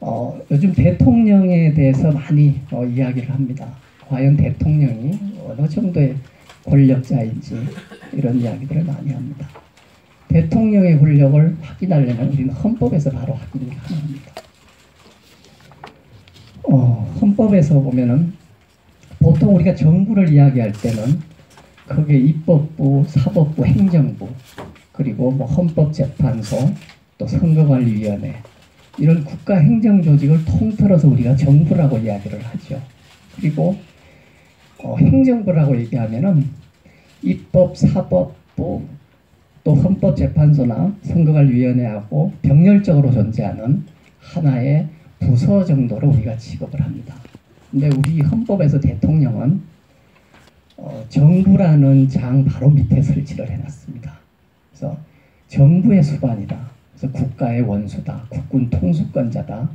어, 요즘 대통령에 대해서 많이 어, 이야기를 합니다. 과연 대통령이 어느 정도의 권력자인지 이런 이야기들을 많이 합니다. 대통령의 권력을 확인하려면 우리는 헌법에서 바로 확인이 가능합니다. 어, 헌법에서 보면은 보통 우리가 정부를 이야기할 때는 그게 입법부, 사법부, 행정부 그리고 뭐 헌법재판소 또 선거관리위원회 이런 국가 행정 조직을 통틀어서 우리가 정부라고 이야기를 하죠. 그리고 어, 행정부라고 얘기하면은 입법, 사법부 또 헌법재판소나 선거관리위원회하고 병렬적으로 존재하는 하나의 부서 정도로 우리가 취급을 합니다. 근데 우리 헌법에서 대통령은 어, 정부라는 장 바로 밑에 설치를 해놨습니다. 그래서 정부의 수반이다. 국가의 원수다. 국군 통수권자다.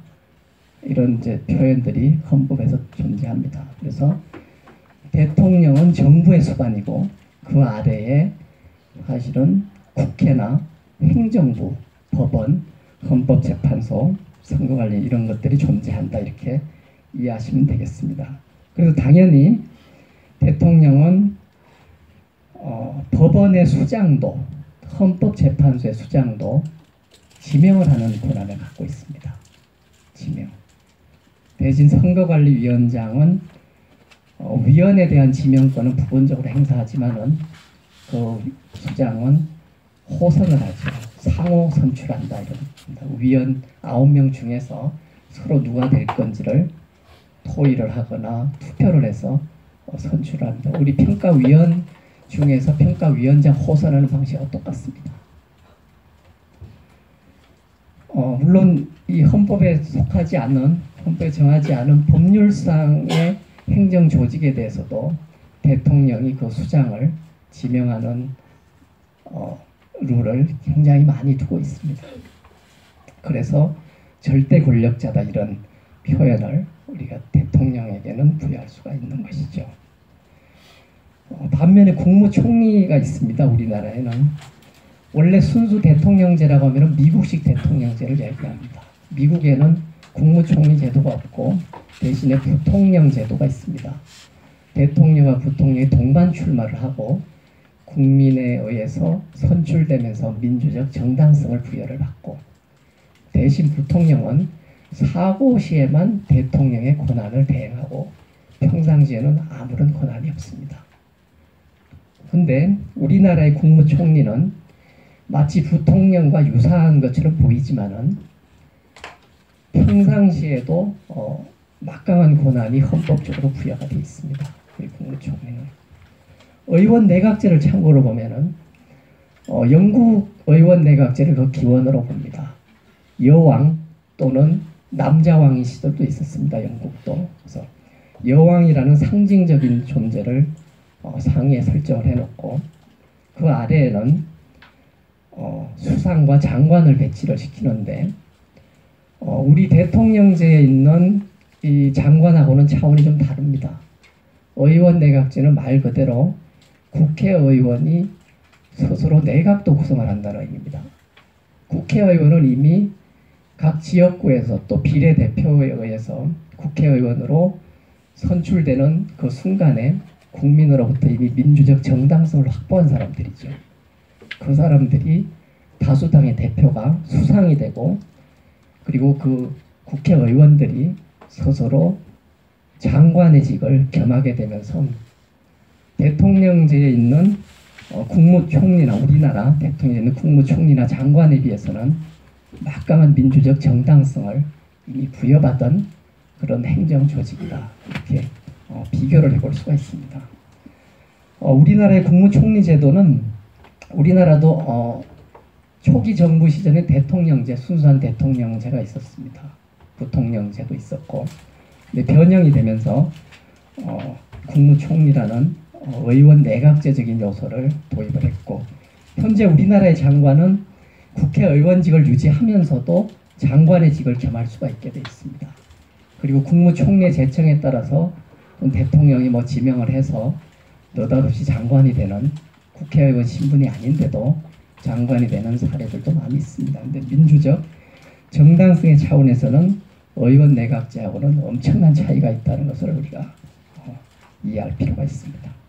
이런 이제 표현들이 헌법에서 존재합니다. 그래서 대통령은 정부의 수반이고 그 아래에 사실은 국회나 행정부, 법원, 헌법재판소, 선거관리 이런 것들이 존재한다 이렇게 이해하시면 되겠습니다. 그래서 당연히 대통령은 어, 법원의 수장도 헌법재판소의 수장도 지명을 하는 권한을 갖고 있습니다. 지명. 대신 선거관리위원장은 어, 위원에 대한 지명권은 부분적으로 행사하지만은 그 수장은 호선을 하죠. 상호 선출한다 이런 위원 아홉 명 중에서 서로 누가 될 건지를 토의를 하거나 투표를 해서 어, 선출합니다. 우리 평가위원 중에서 평가위원장 호선하는 방식과 똑같습니다. 어, 물론 이 헌법에 속하지 않은 헌법에 정하지 않은 법률상의 행정 조직에 대해서도 대통령이 그 수장을 지명하는 어, 룰을 굉장히 많이 두고 있습니다. 그래서 절대 권력자다 이런 표현을 우리가 대통령에게는 부여할 수가 있는 것이죠. 어, 반면에 국무총리가 있습니다. 우리나라에는 원래 순수 대통령제라고 하면 미국식 대통령제를 얘기합니다. 미국에는 국무총리 제도가 없고 대신에 부통령 제도가 있습니다. 대통령과 부통령이 동반 출마를 하고 국민에 의해서 선출되면서 민주적 정당성을 부여를 받고 대신 부통령은 사고 시에만 대통령의 권한을 대행하고 평상시에는 아무런 권한이 없습니다. 근데 우리나라의 국무총리는 마치 부통령과 유사한 것처럼 보이지만은 평상시에도 어, 막강한 권한이 헌법적으로 부여가 되어 있습니다. 우리 국무총리는 의원 내각제를 참고로 보면은 어, 영국 의원 내각제를 그 기원으로 봅니다. 여왕 또는 남자왕인 시절도 있었습니다. 영국도 그래서 여왕이라는 상징적인 존재를 어, 상위에 설정을 해놓고 그 아래에는 어, 수상과 장관을 배치를 시키는데 어, 우리 대통령제에 있는 이 장관하고는 차원이 좀 다릅니다. 의원 내각제는 말 그대로 국회의원이 스스로 내각도 구성을 한다는 의미입니다. 국회의원은 이미 각 지역구에서 또 비례대표에 의해서 국회의원으로 선출되는 그 순간에 국민으로부터 이미 민주적 정당성을 확보한 사람들이죠. 그 사람들이 다수당의 대표가 수상이 되고 그리고 그 국회의원들이 스스로 장관의 직을 겸하게 되면서 대통령제에 있는 어, 국무총리나 우리나라 대통령에 있는 국무총리나 장관에 비해서는 막강한 민주적 정당성을 이미 부여받은 그런 행정 조직이다 이렇게 어, 비교를 해볼 수가 있습니다. 어, 우리나라의 국무총리 제도는 우리나라도 어, 초기 정부 시절에 대통령제 순수한 대통령제가 있었습니다. 부통령제도 있었고 변형이 되면서 어, 국무총리라는 어, 의원 내각제적인 요소를 도입을 했고 현재 우리나라의 장관은 국회의원직을 유지하면서도 장관의 직을 겸할 수가 있게 되어 있습니다. 그리고 국무총리 제청에 따라서 대통령이 뭐 지명을 해서 느닷없이 장관이 되는 국회의원 신분이 아닌데도 장관이 되는 사례들도 많이 있습니다. 근데 민주적 정당성의 차원에서는 의원 내각제하고는 엄청난 차이가 있다는 것을 우리가 어, 이해할 필요가 있습니다.